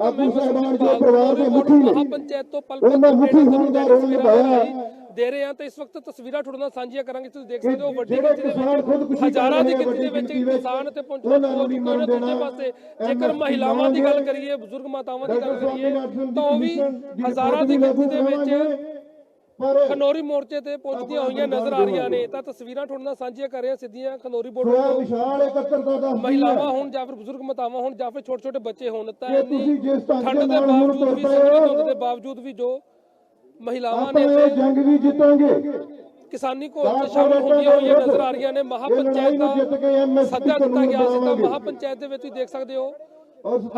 ਆਗੂ ਸਾਹਿਬਾਨ ਜੋ ਪਰਿਵਾਰ ਦੇ ਮੁਖੀ ਨੇ ਤੋਂ ਉਹਨਾਂ ਮੁਖੀ ਹੋਣ ਦਾ ਰੋਲ ਨਿਭਾਇਆ ਦੇ ਰਹੇ ਹਾਂ ਤਾਂ ਇਸ ਵਕਤ ਤਸਵੀਰਾਂ ਤੁਹਾਡੇ ਨਾਲ ਸਾਂਝੀਆਂ ਕਰਾਂਗੇ ਤੁਸੀਂ ਦੇਖ ਸਕਦੇ ਹੋ ਵੱਡੀ ਗਿਣਤੀ ਹਜ਼ਾਰਾਂ ਦੀ ਗਿਣਤੀ ਦੇ ਵਿੱਚ ਕਿਸਾਨ ਤੇ ਪਹੁੰਚੇ ਦੂਜੇ ਦੇਣਾ। ਪਾਸੇ ਜੇਕਰ ਮਹਿਲਾਵਾਂ ਦੀ ਗੱਲ। ਕਰੀਏ ਬਜ਼ੁਰਗ ਮਾਤਾਵਾਂ ਦੀ ਗੱਲ ਕਰੀਏ ਤਾਂ ਉਹ ਵੀ ਹਜ਼ਾਰਾਂ ਦੀ ਗਿਣਤੀ ਦੇ ਵਿੱਚ ਖਨੌਰੀ ਮੋਰਚੇ ਤੇ ਪਹੁੰਚਦੀਆਂ ਹੋਈਆਂ ਨਜ਼ਰ ਆ ਰਹੀਆਂ ਨੇ ਤਾਂ ਤਸਵੀਰਾਂ ਤੁਹਾਡੇ ਨਾਲ ਸਾਂਝੀਆਂ ਕਰ ਰਹੇ ਸਿੱਧੀਆਂ ਖਨੌਰੀ ਬਾਰਡਰ ਤੋਂ ਵਿਸ਼ਾਲ ਇਕੱਤਰਤਾ ਦਾ ਮਹਿਲਾਵਾਂ ਹੋਣ ਜਾਂ ਫਿਰ ਬਜ਼ੁਰਗ ਮਾਤਾਵਾਂ ਹੋਣ ਜਾਂ ਫਿਰ ਛੋਟੇ ਛੋਟੇ ਬੱਚੇ ਹੋਣ ਤਾਂ ਤੁਸੀਂ ਜਿਸ ਢੰਗ ਦੇ ਬਾਵਜੂਦ ਵੀ ਹੋ ਦੇ ਬਾਵਜੂਦ ਵੀ ਜੋ ਮਹਿਲਾਵਾਂ ਨੇ ਇਹ ਜੰਗ ਵੀ ਜਿੱਤਾਂਗੇ। ਕਿਸਾਨੀ ਚ ਸ਼ਾਮਲ ਹੁੰਦੀਆਂ ਹੋਈਆਂ ਨਜ਼ਰ ਆ ਰਹੀਆਂ ਨੇ। ਮਹਾਪੰਚਾਇਤ ਦਾ ਜਿੱਤ ਕੇ ਐਮਐਸਪੀ ਸੱਦਾ ਦਿੱਤਾ ਗਿਆ ਸੀ ਤਾਂ ਮਹਾਪੰਚਾਇਤ ਦੇ ਵਿੱਚ ਤੁਸੀਂ ਦੇਖ ਸਕਦੇ ਹੋ।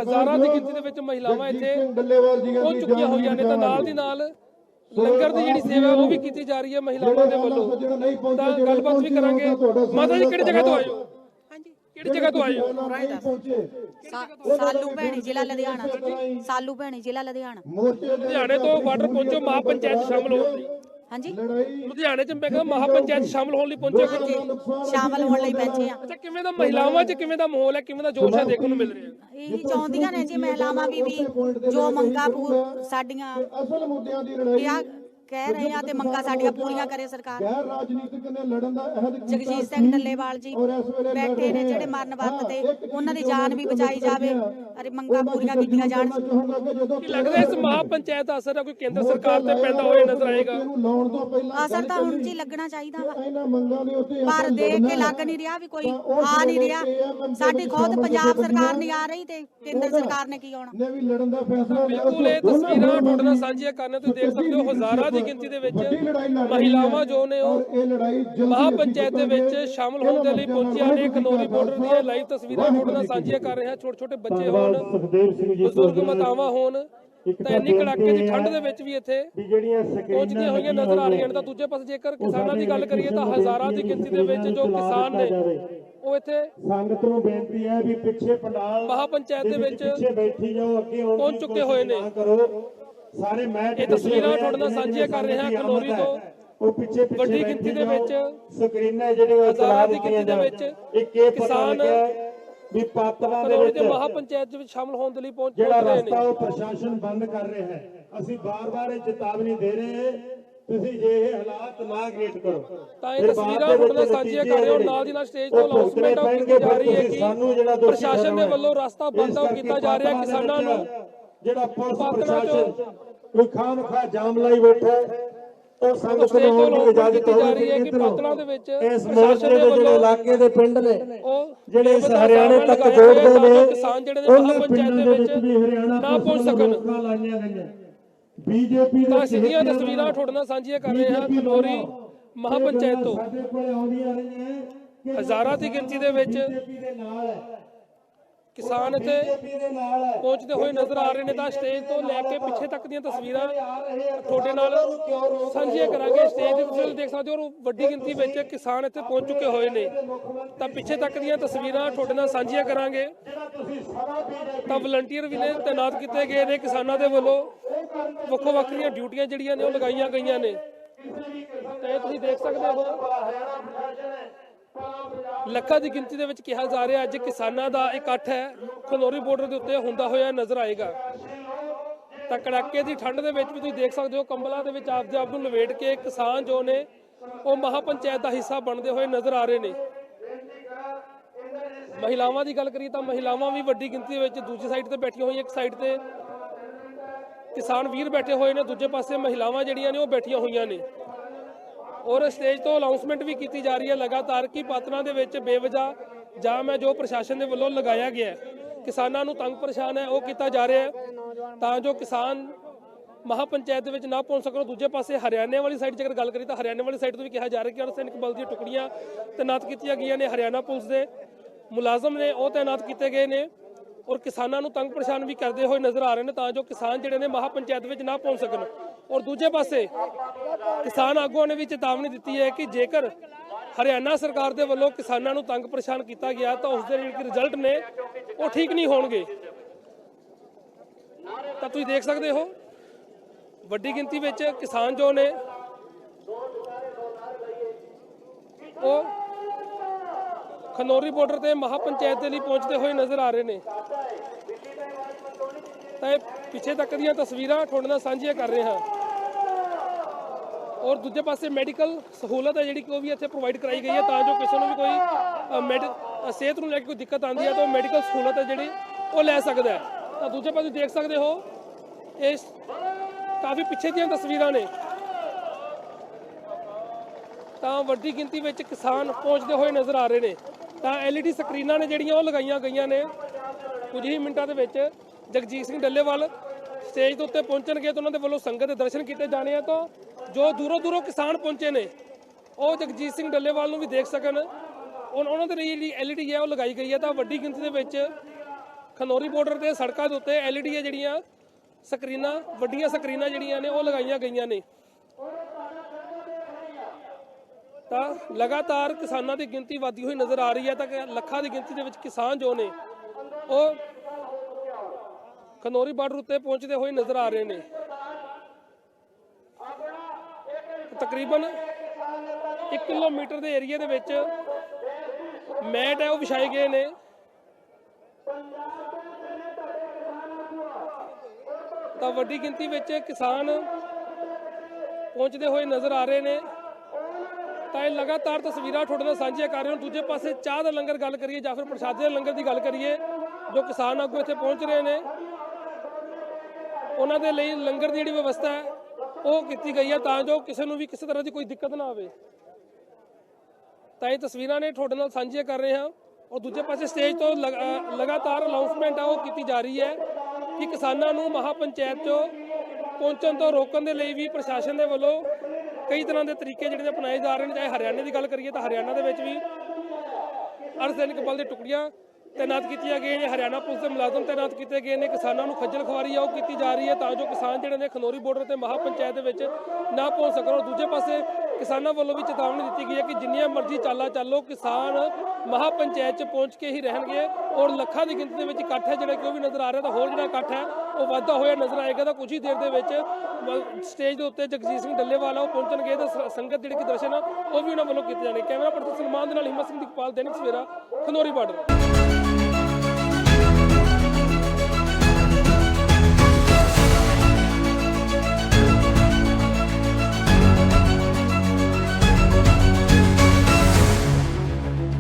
ਹਜ਼ਾਰਾਂ ਦੀ ਗਿਣਤੀ ਦੇ ਵਿੱਚ ਮਹਿਲਾਵਾਂ ਇੱਥੇ ਪਹੁੰਚ ਚੁੱਕੀਆਂ ਹੋਈਆਂ ਨੇ ਤਾਂ ਨਾਲ ਦੀ ਨਾਲ ਲੰਗਰ ਦੀ ਜਿਹੜੀ ਸੇਵਾ ਉਹ ਵੀ ਕੀਤੀ ਜਾ ਰਹੀ ਹੈ ਮਹਿਲਾਵਾਂ ਦੇ ਵੱਲੋਂ। ਨਹੀਂ ਤਾਂ ਗੱਲਬਾਤ ਵੀ ਕਰਾਂਗੇ। ਮਾਤਾ ਜੀ ਕਿਹੜੀ ਜਗ੍ਹਾ ਤੋਂ ਆਏ ਹੋ ਹਾਂਜੀ। ਕਿਹੜੀ ਜਗ੍ਹਾ ਤੋਂ ਆਏ ਹੋ ਸਾਲੂ ਭੈਣੀ ਜ਼ਿਲ੍ਹਾ ਲੁਧਿਆਣਾ। ਸਾਲੂ ਭੈਣੀ ਜ਼ਿਲ੍ਹਾ ਲੁਧਿਆਣਾ। ਲੁਧਿਆਣੇ ਤੋਂ ਬਾਰਡਰ ਪਹੁੰਚੋ ਮਹਾਪੰਚਾਇਤ ਸ਼ਾਮਲ ਹੋਣ ਲਈ। ਹਾਂਜੀ? ਲੜਾਈ ਲੁਧਿਆਣੇ ਚ ਮੈਂ ਕਹਿੰਦਾ ਮਹਾਪੰਚਾਇਤ ਸ਼ਾਮਲ ਹੋਣ ਲਈ ਪਹੁੰਚੇ ਹਾਂਜੀ ਸ਼ਾਮਲ ਹੋਣ ਲਈ ਬੈਠੇ ਆ। ਅੱਛਾ ਕਿਵੇਂ ਦਾ ਮਹਿਲਾਵਾਂ 'ਚ ਕਿਵੇਂ ਦਾ ਮਾਹੌਲ ਹੈ? ਕਿਵੇਂ ਦਾ ਜੋਸ਼ ਹੈ? ਦੇਖਣ ਨੂੰ ਮਿਲ ਰਿਹਾ। ਇਹੀ ਚਾਹੁੰਦੀਆਂ ਨੇ ਜੀ ਮਹਿਲਾਵਾਂ ਵੀ ਵੀ ਜੋ ਮੰਗਾਂ ਪੂ- ਸਾਡੀਆਂ ਅਸਲ ਮੁੱਦਿਆਂ ਦੀ ਲੜਾਈ ਕਿਹਾ ਕਹਿ ਰਹੇ ਆ ਤੇ ਮੰਗਾਂ ਸਾਡੀਆਂ ਪੂਰੀਆਂ ਕਰੇ ਸਰਕਾਰ। ਗੈਰ ਰਾਜਨੀਤਿਕ ਨੇ ਲੜਨ ਦਾ ਅਹਿਦ ਕੀਤਾ ਜਗਜੀਤ ਸਿੰਘ ਡੱਲੇਵਾਲ ਜੀ ਔਰ ਇਸ ਵੇਲੇ ਬੈਠੇ ਨੇ ਜਿਹੜੇ ਮਰਨ ਵਰਤ ਤੇ ਉਹਨਾਂ ਦੀ ਜਾਨ ਵੀ ਬਚਾਈ ਜਾਵੇ। ਅਰੇ ਮੰਗਾਂ ਪੂਰੀਆਂ ਕੀਤੀਆਂ ਜਾਣ। ਕਿ ਲੱਗਦਾ ਇਸ ਮਹਾਪੰਚਾਇਤ ਦਾ ਅਸਰ ਹੈ ਕੋਈ ਕੇਂਦਰ ਸਰਕਾਰ ਤੇ ਪੈਂਦਾ ਹੋਇਆ ਨਜ਼ਰ ਆਏਗਾ? ਤੋਂ ਅਸਰ ਤਾਂ ਹੁਣ ਜੀ ਲੱਗਣਾ ਚਾਹੀਦਾ ਵਾ। ਇਹਨਾਂ ਮੰਗਾਂ ਦੇ ਉੱਤੇ ਪਰ ਦੇਖ ਕੇ ਲੱਗ ਨਹੀਂ ਰਿਹਾ ਵੀ ਕੋਈ ਆ ਨਹੀਂ ਰਿਹਾ। ਸਾਡੀ ਖੁਦ ਪੰਜਾਬ ਸਰਕਾਰ ਨਹੀਂ ਆ ਰਹੀ ਤੇ ਕੇਂਦਰ ਸਰਕਾਰ ਨੇ ਕੀ ਆਉਣਾ? ਨੇ ਵੀ ਲੜਨ ਦਾ ਫੈਸਲਾ ਲਿਆ ਬਿਲਕੁਲ ਇਹ ਤਸਵੀਰਾਂ ਤੁਹਾਡੇ ਨਾਲ ਸਾਂਝੀਆਂ ਕਰਨੇ ਤੁਸੀਂ ਦੇਖ ਸਕਦੇ ਹੋ ਹਜ਼ਾਰਾਂ ਦੀ ਗਿਣਤੀ ਦੇ ਵਿੱਚ ਮਹਿਲਾਵਾਂ ਜੋ ਨੇ ਉਹ ਔਰ ਇਹ ਲੜਾਈ ਜਲਦੀ ਮਹਾਪੰਚਾਇਤ ਦੇ ਵਿੱਚ ਸ਼ਾਮਲ ਹੋਣ ਦੇ ਲਈ ਪਹੁੰਚੀਆਂ ਨੇ ਕਨੌਰੀ ਬਾਰਡਰ ਦੀਆਂ ਲਾਈਵ ਤਸਵੀਰਾਂ ਤੁਹਾਡੇ ਨਾਲ ਸਾਂਝੀਆਂ ਕਰ ਰਹੇ ਹਾਂ ਛੋਟੇ ਛੋਟੇ ਬੱਚੇ ਹੋਣ ਸੁਖਦੇਵ ਸਿੰਘ ਜੀ ਬਜ਼ੁਰਗ ਮਾਤਾਵਾਂ ਹੋਣ ਤਾਂ ਇੰਨੀ ਕੜਾਕੇ ਦੀ ਠੰਡ ਦੇ ਵਿੱਚ ਵੀ ਇੱਥੇ ਪਹੁੰਚਦੀਆਂ ਹੋਈਆਂ ਨਜ਼ਰ ਆ ਰਹੀਆਂ ਨੇ। ਤਾਂ ਦੂਜੇ ਪਾਸੇ ਜੇਕਰ ਕਿਸਾਨਾਂ ਦੀ ਗੱਲ ਕਰੀਏ ਤਾਂ ਹਜ਼ਾਰਾਂ ਦੀ ਗਿਣਤੀ ਦੇ ਵਿੱਚ ਜੋ ਕਿਸਾਨ ਨੇ ਉਹ ਇੱਥੇ ਸੰਗਤ ਨੂੰ ਬੇਨਤੀ ਹੈ ਵੀ ਪਿੱਛੇ ਪੰਡਾਲ ਮਹਾਪੰਚਾਇਤ ਦੇ ਵਿੱਚ ਪਿੱਛੇ ਬੈਠੀ ਜਾਓ ਅੱਗੇ ਆਉਣ ਪਹੁੰਚ ਚੁੱਕੇ ਹੋਏ ਨੇ। ਸਾਰੇ ਮੈਚ ਇਹ ਤਸਵੀਰਾਂ ਤੁਹਾਡੇ ਨਾਲ ਸਾਂਝੀਆਂ ਕਰ ਰਹੇ ਹਾਂ ਕਨੌਰੀ ਤੋਂ ਉਹ ਪਿੱਛੇ ਪਿੱਛੇ ਵੱਡੀ ਗਿਣਤੀ ਦੇ ਵਿੱਚ ਸਕਰੀਨਾਂ ਜਿਹੜੀਆਂ ਉਹ ਚਲਾ ਦਿੱਤੀਆਂ ਦੇ ਵਿੱਚ। ਇੱਕ ਇਹ ਪਤਾ ਲੱਗਿਆ ਵੀ ਪਾਤਰਾਂ ਦੇ ਵਿੱਚ ਮਹਾਪੰਚਾਇਤ ਦੇ ਵਿੱਚ ਸ਼ਾਮਲ ਹੋਣ ਦੇ ਲਈ ਪਹੁੰਚ ਜਿਹੜਾ ਰਸਤਾ ਉਹ ਪ੍ਰਸ਼ਾਸਨ ਬੰਦ ਕਰ ਰਿਹਾ ਹੈ। ਅਸੀਂ ਬਾਰ-ਬਾਰ ਇਹ ਚੇਤਾਵਨੀ ਦੇ ਰਹੇ ਹਾਂ ਤੁਸੀਂ ਜੇ ਇਹ ਹਾਲਾਤ ਨਾ ਕ੍ਰੀਏਟ ਕਰੋ। ਤਾਂ ਇਹ ਤਸਵੀਰਾਂ ਤੁਹਾਡੇ ਸਾਂਝੀਆਂ ਕਰ ਰਹੇ ਹੋ ਨਾਲ ਦੀ ਨਾਲ ਸਟੇਜ ਤੋਂ ਅਨਾਉਂਸਮੈਂਟ ਕੀਤੀ ਜਾ ਰਹੀ ਹੈ ਜਿਹੜਾ ਕਿ ਦੋਸ਼ੀ ਪ੍ਰਸ਼ਾਸਨ ਦੇ ਵੱਲੋਂ ਰਸਤਾ ਬੰਦ ਕੀਤਾ ਜਾ ਰਿਹਾ ਕਿਸਾਨਾਂ ਨੂੰ। ਜਿਹੜਾ ਪੁਲਿਸ ਪ੍ਰਸ਼ਾਸਨ ਕੋਈ ਖਾਮ ਖਾ ਜਾਮ ਲਾਈ ਬੈਠਾ ਉਹ ਸੰਗਤ ਨੂੰ ਆਉਣ ਦੀ ਇਜਾਜ਼ਤ ਹੋਵੇ ਕਿ ਪਾਤਰਾਂ ਦੇ ਵਿੱਚ ਇਸ ਮੋਰਚੇ ਦੇ ਜਿਹੜੇ ਇਲਾਕੇ ਦੇ ਪਿੰਡ ਨੇ ਜਿਹੜੇ ਇਸ ਹਰਿਆਣੇ ਤੱਕ ਜੋੜਦੇ ਨੇ ਕਿਸਾਨ ਜਿਹੜੇ ਨੇ ਉਹਨਾਂ ਪਿੰਡਾਂ ਦੇ ਵਿੱਚ ਵੀ ਹਰਿਆਣਾ ਨਾ ਪਹੁੰਚ ਸਕਣ। ਰੋਕਾਂ ਲਾਈਆਂ ਗਈਆਂ। ਬੀਜੇਪੀ ਦੇ ਸਿੱਧੀਆਂ ਤਸਵੀਰਾਂ ਤੁਹਾਡੇ ਸਾਂਝੀਆਂ ਕਰ ਰਹੇ ਹਾਂ ਕਨੌਰੀ ਮਹਾਪੰਚਾਇਤ ਤੋਂ। ਸਾਡੇ ਕੋਲੇ ਆਉਂਦੀਆਂ ਰਹੀਆਂ ਕਿ ਹਜ਼ਾਰਾਂ ਦੀ ਗਿਣਤੀ ਦੇ ਵਿੱਚ ਬੀਜੇਪੀ ਦੇ ਨਾਲ ਹੈ। ਕਿਸਾਨ ਇੱਥੇ ਪਹੁੰਚਦੇ ਹੋਏ ਨਜ਼ਰ ਆ ਰਹੇ ਨੇ ਤਾਂ ਸਟੇਜ ਤੋਂ ਲੈ ਕੇ ਪਿੱਛੇ ਤੱਕ ਦੀਆਂ ਤਸਵੀਰਾਂ ਤੁਹਾਡੇ ਨਾਲ ਸਾਂਝੀਆਂ ਕਰਾਂਗੇ ਸਟੇਜ ਦੇ ਤੁਸੀਂ ਦੇਖ ਸਕਦੇ ਹੋ ਵੱਡੀ ਗਿਣਤੀ ਵਿੱਚ ਕਿਸਾਨ ਇੱਥੇ ਪਹੁੰਚ ਚੁੱਕੇ ਹੋਏ ਨੇ। ਤਾਂ ਪਿੱਛੇ ਤੱਕ ਦੀਆਂ ਤਸਵੀਰਾਂ ਤੁਹਾਡੇ ਨਾਲ ਸਾਂਝੀਆਂ ਕਰਾਂਗੇ। ਤਾਂ ਵਲੰਟੀਅਰ ਵੀ ਨੇ ਤਾਇਨਾਤ ਕੀਤੇ ਗਏ ਨੇ ਕਿਸਾਨਾਂ ਦੇ ਵੱਲੋਂ। ਵੱਖੋ ਵੱਖਰੀਆਂ ਡਿਊਟੀਆਂ ਜਿਹੜੀਆਂ ਨੇ ਉਹ ਲਗਾਈਆਂ ਗਈਆਂ ਨੇ। ਤਾਂ ਇਹ ਤੁਸੀਂ ਦੇਖ ਸਕਦੇ ਹੋ। ਲੱਖਾਂ ਦੀ ਗਿਣਤੀ ਦੇ ਵਿੱਚ ਕਿਹਾ ਜਾ ਰਿਹਾ ਅੱਜ ਕਿਸਾਨਾਂ ਦਾ ਇਕੱਠ ਹੈ, ਖਨੌਰੀ ਬਾਰਡਰ ਦੇ ਉੱਤੇ ਹੁੰਦਾ ਹੋਇਆ ਨਜ਼ਰ ਆਏਗਾ। ਤਾਂ ਕੜਾਕੇ ਦੀ ਠੰਡ ਦੇ ਵਿੱਚ ਵੀ ਤੁਸੀਂ ਦੇਖ ਸਕਦੇ ਹੋ, ਕੰਬਲਾਂ ਦੇ ਵਿੱਚ ਆਪਦੇ ਆਪ ਨੂੰ ਲਵੇਟ ਕੇ ਕਿਸਾਨ ਜੋ ਨੇ, ਉਹ ਮਹਾਪੰਚਾਇਤ ਦਾ ਹਿੱਸਾ ਬਣਦੇ ਹੋਏ ਨਜ਼ਰ ਆ ਰਹੇ ਨੇ। ਮਹਿਲਾਵਾਂ ਦੀ ਗੱਲ ਕਰੀਏ ਤਾਂ ਮਹਿਲਾਵਾਂ ਵੀ ਵੱਡੀ ਗਿਣਤੀ ਵਿੱਚ ਦੂਜੀ ਸਾਈਡ ਤੇ ਬੈਠੀਆਂ ਹੋਈਆਂ, ਇੱਕ ਸਾਈਡ ਤੇ ਕਿਸਾਨ ਵੀਰ ਬੈਠੇ ਹੋਏ ਨੇ, ਦੂਜੇ ਪਾਸੇ ਮਹਿਲਾਵਾਂ ਜਿਹੜੀਆਂ ਨੇ, ਉਹ ਬੈਠੀਆਂ ਹੋਈਆਂ ਨੇ। ਔਰ ਸਟੇਜ ਤੋਂ ਅਨਾਉਂਸਮੈਂਟ ਵੀ ਕੀਤੀ ਜਾ ਰਹੀ ਹੈ ਲਗਾਤਾਰ ਕਿ ਪਾਤਰਾਂ ਦੇ ਵਿੱਚ ਬੇਵਜ੍ਹਾ ਜਾਮ ਹੈ ਜੋ ਪ੍ਰਸ਼ਾਸਨ ਦੇ ਵੱਲੋਂ ਲਗਾਇਆ ਗਿਆ ਕਿਸਾਨਾਂ ਨੂੰ ਤੰਗ ਪਰੇਸ਼ਾਨ ਹੈ, ਉਹ ਕੀਤਾ ਜਾ ਰਿਹਾ ਹੈ। ਤਾਂ ਜੋ ਕਿਸਾਨ ਮਹਾਪੰਚਾਇਤ ਦੇ ਵਿੱਚ ਨਾ ਪਹੁੰਚ ਸਕਣ, ਦੂਜੇ ਪਾਸੇ ਹਰਿਆਣੇ ਵਾਲੀ ਸਾਈਡ ਜੇਕਰ ਗੱਲ ਕਰੀ ਤਾਂ ਹਰਿਆਣੇ ਵਾਲੀ ਸਾਈਡ ਤੋਂ ਵੀ ਕਿਹਾ ਜਾ ਰਿਹਾ ਕਿ ਅਰਸੈਨਿਕ ਬਲ ਦੀਆਂ ਟੁਕੜੀਆਂ ਤਾਇਨਾਤ ਕੀਤੀਆਂ ਗਈਆਂ ਨੇ ਹਰਿਆਣਾ ਪੁਲਿਸ ਦੇ। ਮੁਲਾਜ਼ਮ ਨੇ ਉਹ ਤਾਇਨਾਤ ਕੀਤੇ ਗਏ ਨੇ। ਔਰ ਕਿਸਾਨਾਂ ਨੂੰ ਤੰਗ ਪਰੇਸ਼ਾਨ ਵੀ ਕਰਦੇ ਹੋਏ ਨਜ਼ਰ ਆ ਰਹੇ ਨੇ ਤਾਂ ਜੋ ਕਿਸਾਨ ਜਿਹੜੇ ਨੇ ਮਹਾਪੰਚਾਇਤ ਵਿੱਚ ਨਾ ਪਹੁੰਚ ਸਕਣ। ਔਰ ਦੂਜੇ ਪਾਸੇ, ਕਿਸਾਨ ਆਗੂਆਂ ਨੇ ਵੀ ਚੇਤਾਵਨੀ ਦਿੱਤੀ ਹੈ ਕਿ ਜੇਕਰ ਹਰਿਆਣਾ ਸਰਕਾਰ ਦੇ ਵੱਲੋਂ ਕਿਸਾਨਾਂ ਨੂੰ ਤੰਗ ਪਰੇਸ਼ਾਨ ਕੀਤਾ ਗਿਆ ਤਾਂ ਉਸ ਦੇ ਜਿਹੜੇ ਰਿਜ਼ਲਟ ਨੇ, ਉਹ ਠੀਕ ਨਹੀਂ ਹੋਣਗੇ। ਤਾਂ ਤੁਸੀਂ ਦੇਖ ਸਕਦੇ ਹੋ, ਵੱਡੀ ਗਿਣਤੀ ਵਿੱਚ ਕਿਸਾਨ ਜੋ ਨੇ, ਉਹ ਖਨੌਰੀ ਬਾਰਡਰ ਤੇ ਮਹਾਪੰਚਾਇਤ ਦੇ ਲਈ ਪਹੁੰਚਦੇ ਹੋਏ ਨਜ਼ਰ ਆ ਰਹੇ ਨੇ। ਤਾਂ ਇਹ ਪਿੱਛੇ ਤੱਕ ਦੀਆਂ ਤਸਵੀਰਾਂ ਤੁਹਾਡੇ ਨਾਲ ਸਾਂਝੀਆਂ ਕਰ ਰਹੇ ਹਾਂ। ਔਰ ਦੂਜੇ ਪਾਸੇ ਮੈਡੀਕਲ ਸਹੂਲਤ ਹੈ ਜਿਹੜੀ ਕਿ ਉਹ ਵੀ ਇੱਥੇ ਪ੍ਰੋਵਾਈਡ ਕਰਾਈ ਗਈ ਹੈ, ਤਾਂ ਜੋ ਕਿਸੇ ਨੂੰ ਵੀ ਕੋਈ ਮੈਡੀ ਸਿਹਤ ਨੂੰ ਲੈ ਕੇ ਕੋਈ ਦਿੱਕਤ ਆਉਂਦੀ ਹੈ, ਤਾਂ ਮੈਡੀਕਲ ਸਹੂਲਤ ਹੈ ਜਿਹੜੀ ਉਹ ਲੈ ਸਕਦਾ ਹੈ। ਤਾਂ ਦੂਜੇ ਪਾਸੇ ਦੇਖ ਸਕਦੇ ਹੋ ਇਹ ਕਾਫੀ ਪਿੱਛੇ ਦੀਆਂ ਤਸਵੀਰਾਂ ਨੇ। ਤਾਂ ਵੱਡੀ ਗਿਣਤੀ ਵਿੱਚ ਕਿਸਾਨ ਪਹੁੰਚਦੇ ਹੋਏ ਨਜ਼ਰ ਆ ਰਹੇ ਨੇ। ਤਾਂ LED ਸਕਰੀਨਾਂ ਨੇ ਜਿਹੜੀਆਂ ਉਹ ਲਗਾਈਆਂ ਗਈਆਂ ਨੇ। ਕੁਝ ਹੀ ਮਿੰਟਾਂ ਦੇ ਵਿੱਚ ਜਗਜੀਤ ਸਿੰਘ ਡੱਲੇਵਾਲ ਸਟੇਜ ਦੇ ਉੱਤੇ ਪਹੁੰਚਣਗੇ ਤਾਂ ਉਹਨਾਂ ਦੇ ਵੱਲੋਂ ਸੰਗਤ ਦੇ ਦਰਸ਼ਨ ਕੀਤੇ ਜਾਣੇ ਆ ਤਾਂ ਜੋ ਦੂਰੋਂ ਦੂਰੋਂ ਕਿਸਾਨ ਪਹੁੰਚੇ ਨੇ, ਉਹ ਜਗਜੀਤ ਸਿੰਘ ਡੱਲੇਵਾਲ ਨੂੰ ਵੀ ਦੇਖ ਸਕਣ। ਉਹਨਾਂ ਦੇ ਲਈ ਜਿਹੜੀ LED ਹੈ ਉਹ ਲਗਾਈ ਗਈ ਹੈ ਤਾਂ ਵੱਡੀ ਗਿਣਤੀ ਦੇ ਵਿੱਚ ਖਨੌਰੀ ਬਾਰਡਰ ਤੇ ਸੜਕਾਂ ਦੇ ਉੱਤੇ LED ਹੈ ਜਿਹੜੀਆਂ ਸਕਰੀਨਾਂ, ਵੱਡੀਆਂ ਸਕਰੀਨਾਂ ਜਿਹੜੀਆਂ ਨੇ ਉਹ ਲਗਾਈਆਂ ਗਈਆਂ ਨੇ। ਤਾਂ ਲਗਾਤਾਰ ਕਿਸਾਨਾਂ ਦੀ ਗਿਣਤੀ ਵਧਦੀ ਹੋਈ ਨਜ਼ਰ ਆ ਰਹੀ ਹੈ ਤਾਂ ਲੱਖਾਂ ਦੀ ਗਿਣਤੀ ਦੇ ਵਿੱਚ ਕਿਸਾਨ ਜੋ ਨੇ, ਉਹ ਖਨੌਰੀ ਬਾਰਡਰ ਉੱਤੇ ਪਹੁੰਚਦੇ ਹੋਏ ਨਜ਼ਰ ਆ ਰਹੇ ਨੇ। ਤਕਰੀਬਨ 1 ਕਿਲੋਮੀਟਰ ਦੇ ਏਰੀਆ ਦੇ ਵਿੱਚ ਮੈਟ ਹੈ, ਉਹ ਵਿਛਾਏ ਗਏ ਨੇ। ਤਾਂ ਵੱਡੀ ਗਿਣਤੀ ਵਿੱਚ ਕਿਸਾਨ ਪਹੁੰਚਦੇ ਹੋਏ ਨਜ਼ਰ ਆ ਰਹੇ ਨੇ। ਤਾਂ ਇਹ ਲਗਾਤਾਰ ਤਸਵੀਰਾਂ ਤੁਹਾਡੇ ਨਾਲ ਸਾਂਝੀਆਂ ਕਰ ਰਹੇ ਹਾਂ। ਦੂਜੇ ਪਾਸੇ ਚਾਹ ਦਾ ਲੰਗਰ ਗੱਲ ਕਰੀਏ ਜਾਂ ਫਿਰ ਪ੍ਰਸ਼ਾਦੇ ਦੇ ਲੰਗਰ ਦੀ ਗੱਲ ਕਰੀਏ, ਜੋ ਕਿਸਾਨ ਆਗੂ ਇੱਥੇ ਪਹੁੰਚ ਰਹੇ ਨੇ। ਉਹਨਾਂ ਦੇ ਲਈ ਲੰਗਰ ਦੀ ਜਿਹੜੀ ਵਿਵਸਥਾ ਹੈ, ਉਹ ਕੀਤੀ ਗਈ ਹੈ ਤਾਂ ਜੋ ਕਿਸੇ ਨੂੰ ਵੀ ਕਿਸੇ ਤਰ੍ਹਾਂ ਦੀ ਕੋਈ ਦਿੱਕਤ ਨਾ ਆਵੇ। ਤਾਂ ਇਹ ਤਸਵੀਰਾਂ ਨੇ ਤੁਹਾਡੇ ਨਾਲ ਸਾਂਝੀਆਂ ਕਰ ਰਹੇ ਹਾਂ। ਔਰ ਦੂਜੇ ਪਾਸੇ ਸਟੇਜ ਤੋਂ ਲਗ- ਲਗਾਤਾਰ ਅਨਾਉਂਸਮੈਂਟ ਆ, ਉਹ ਕੀਤੀ ਜਾ ਰਹੀ ਹੈ ਕਿ ਕਿਸਾਨਾਂ ਨੂੰ ਮਹਾਪੰਚਾਇਤ 'ਚੋਂ ਪਹੁੰਚਣ ਤੋਂ ਰੋਕਣ ਦੇ ਲਈ ਵੀ ਪ੍ਰਸ਼ਾਸਨ ਦੇ ਵੱਲੋਂ ਕਈ ਤਰ੍ਹਾਂ ਦੇ ਤਰੀਕੇ ਜਿਹੜੇ ਅਪਣਾਏ ਜਾ ਰਹੇ ਨੇ, ਚਾਹੇ ਹਰਿਆਣੇ ਦੀ ਗੱਲ ਕਰੀਏ ਤਾਂ ਹਰਿਆਣਾ ਦੇ ਵਿੱਚ ਵੀ ਅਰਧ ਸੈਨਿਕ ਬਲ ਦੇ ਟੁਕੜੀਆਂ ਤਾਇਨਾਤ ਕੀਤੀਆਂ ਗਈਆਂ ਨੇ। ਹਰਿਆਣਾ ਪੁਲਿਸ ਦੇ ਮੁਲਾਜ਼ਮ ਤਾਇਨਾਤ ਕੀਤੇ ਗਏ ਨੇ। ਕਿਸਾਨਾਂ ਨੂੰ ਖੱਜਲ ਖਵਾਰੀ ਆ, ਉਹ ਕੀਤੀ ਜਾ ਰਹੀ ਹੈ। ਤਾਂ ਜੋ ਕਿਸਾਨ ਜਿਹੜੇ ਨੇ ਖਨੌਰੀ ਬਾਰਡਰ ਤੇ ਮਹਾਪੰਚਾਇਤ ਦੇ ਵਿੱਚ ਨਾ ਪਹੁੰਚ ਸਕਣ। ਔਰ ਦੂਜੇ ਪਾਸੇ ਕਿਸਾਨਾਂ ਵੱਲੋਂ ਵੀ ਚੇਤਾਵਨੀ ਦਿੱਤੀ ਗਈ ਹੈ ਕਿ ਜਿੰਨੀਆਂ ਮਰਜ਼ੀ ਚਾਲਾਂ ਚੱਲੋ ਕਿਸਾਨ ਮਹਾਪੰਚਾਇਤ 'ਚ ਪਹੁੰਚ ਕੇ ਹੀ ਰਹਿਣਗੇ। ਔਰ ਲੱਖਾਂ ਦੀ ਗਿਣਤੀ ਦੇ ਵਿੱਚ ਇਕੱਠ ਹੈ ਜਿਹੜਾ ਕਿ ਉਹ ਵੀ ਨਜ਼ਰ ਆ ਰਿਹਾ ਤਾਂ ਹੋਰ ਜਿਹੜਾ ਇਕੱਠ ਹੈ, ਉਹ ਵਾਧਾ ਹੋਇਆ ਨਜ਼ਰ ਆਏਗਾ। ਤਾਂ ਕੁਝ ਹੀ ਦੇਰ ਦੇ ਵਿੱਚ ਸਟੇਜ ਦੇ ਉੱਤੇ ਜਗਜੀਤ ਸਿੰਘ ਡੱਲੇਵਾਲਾ ਉਹ ਪਹੁੰਚਣਗੇ। ਤੇ ਸੰਗਤ ਜਿਹੜੀ ਕਿ ਦਰਸ਼ਨ ਆ, ਉਹ ਵੀ ਉਹਨਾਂ ਵੱਲੋਂ ਕੀਤੇ ਜਾਣਗੇ। ਕੈਮਰਾ ਪਰਸਨ ਸਲਮਾਨ ਦੇ ਨਾਲ ਹਿੰਮਤ ਸਿੰਘ ਦੀਪਾਲ, ਦੈਨਿਕ ਸਵੇਰਾ, ਖਨੌਰੀ ਬਾਰਡਰ